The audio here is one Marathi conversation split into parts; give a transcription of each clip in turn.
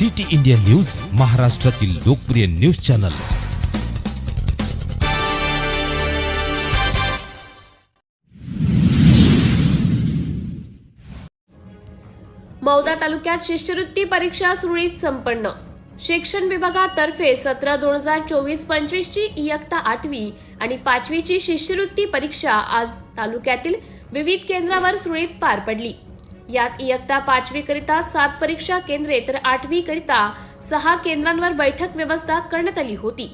सिटी इंडिया न्यूज महाराष्ट्रातील लोकप्रिय न्यूज चॅनल. मौदा तालुक्यात शिष्यवृत्ती परीक्षा सुरळीत संपन्न. शिक्षण विभागातर्फे सतरा दोन हजार चोवीस पंचवीसची इयत्ता आठवी आणि पाचवीची शिष्यवृत्ती परीक्षा आज तालुक्यातील विविध केंद्रावर सुरळीत पार पडली. यात इयत्ता पाचवी करिता सात परीक्षा केंद्रे तर आठवी करिता सहा केंद्रांवर बैठक व्यवस्था करण्यात आली होती.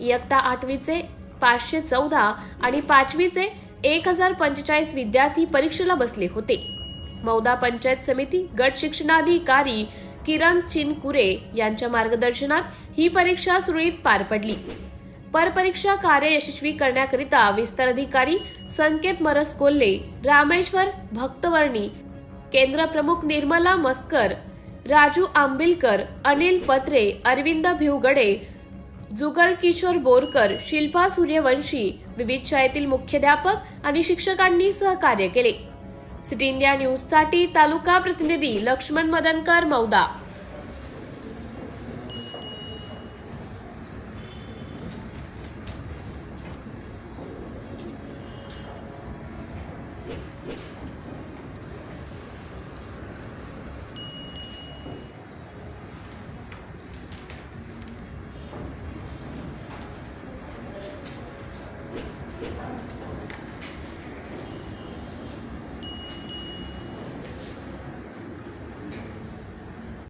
इयत्ता आठवीचे पाचशे चौदा आणि पाचवीचे एक हजार पंचेचाळीस विद्यार्थी परीक्षेला बसले होते. मौदा पंचायत समिती गट शिक्षणाधिकारी किरण चिनकुरे यांच्या मार्गदर्शनात ही परीक्षा सुरळीत पार पडली. परपरीक्षा कार्य यशस्वी करण्याकरिता विस्तार अधिकारी संकेत मरस कोल्हे रामेश्वर भक्तवर्णी केंद्र प्रमुख निर्मला मस्कर राजू आंबिलकर अनिल पत्रे अरविंद भिवगडे जुगल किशोर बोरकर शिल्पा सूर्यवंशी विविध शाळेतील मुख्याध्यापक आणि शिक्षकांनी सहकार्य केले. सिटी इंडिया न्यूजसाठी तालुका प्रतिनिधी लक्ष्मण मदनकर मौदा.